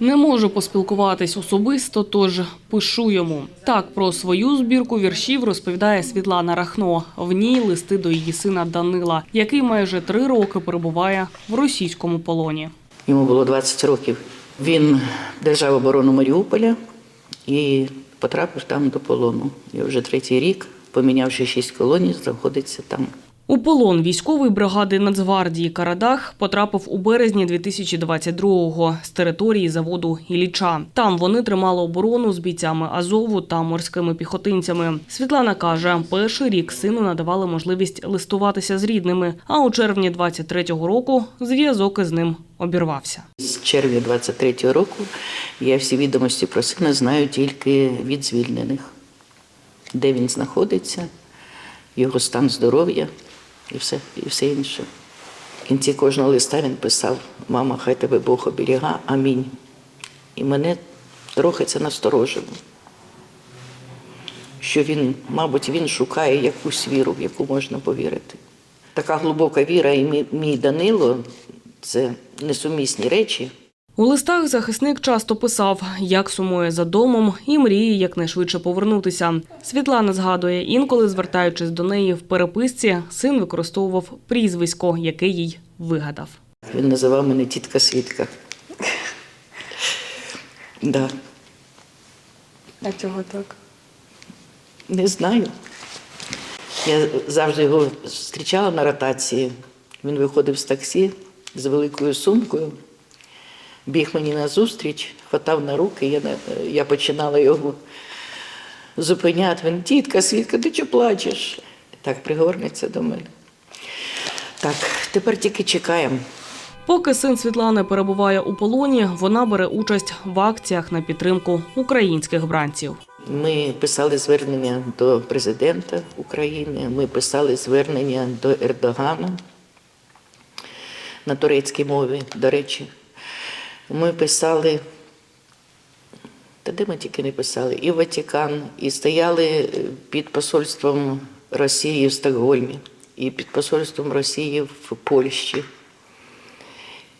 Не можу поспілкуватись особисто, тож пишу йому. Так про свою збірку віршів розповідає Світлана Рахно. В ній листи до її сина Данила, який майже три роки перебуває в російському полоні. Йому було 20 років. Він держав оборону Маріуполя і потрапив там до полону. І вже третій рік, помінявши шість колоній, знаходиться там. У полон військової бригади Нацгвардії Карадах потрапив у березні 2022-го з території заводу Ілліча. Там вони тримали оборону з бійцями Азову та морськими піхотинцями. Світлана каже, перший рік сину надавали можливість листуватися з рідними, а у червні 23-го року зв'язок із ним обірвався. З червня 23-го року я всі відомості про сина знаю тільки від звільнених, де він знаходиться, його стан здоров'я і все, і все інше. В кінці кожного листа він писав: Мама, хай тебе Бог оберіга, амінь. І мене трохи це насторожило. Що він, мабуть, він шукає якусь віру, в яку можна повірити. Така глибока віра і мій- Данило це несумісні речі. У листах захисник часто писав, як сумує за домом і мріє якнайшвидше повернутися. Світлана згадує, інколи звертаючись до неї в переписці, син використовував прізвисько, яке їй вигадав. Він називав мене тітка Свідка. Да, А чого так? не знаю. Я завжди його зустрічала на ротації. Він виходив з таксі з великою сумкою, біг мені назустріч, хватав на руки. Я, я починала його зупиняти. Він, тітка, Свідка, ти чого плачеш? Так пригорнеться до мене. Так, тепер тільки чекаємо. Поки син Світлани перебуває у полоні, вона бере участь в акціях на підтримку українських бранців. Ми писали звернення до президента України, ми писали звернення до Ердогана на турецькій мові, до речі. Ми писали, та де ми тільки не писали, і Ватикан, і стояли е, під посольством Росії в Стокгольмі, і під посольством Росії в Польщі.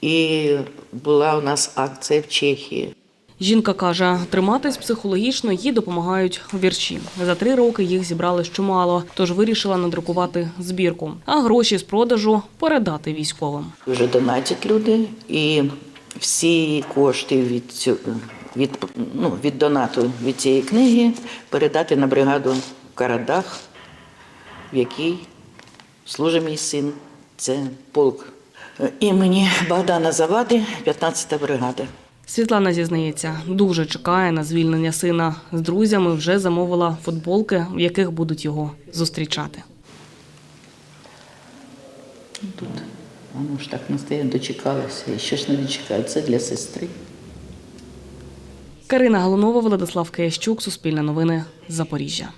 І була у нас акція в Чехії. Жінка каже, триматись психологічно їй допомагають вірші. За три роки їх зібрали чимало, тож вирішила надрукувати збірку, а гроші з продажу передати військовим. Вже донатять люди, і всі кошти від, цю- від, ну, від донату від цієї книги передати на бригаду Карадах, в якій служить мій син. Це полк е, імені Богдана Завади, 15-та бригада. Світлана зізнається, дуже чекає на звільнення сина. З друзями вже замовила футболки, в яких будуть його зустрічати. Тут воно ж так настає, дочекалася. І ще ж не дочекає? Це для сестри. Карина Галунова, Владислав Киящук, Суспільне новини, Запоріжжя.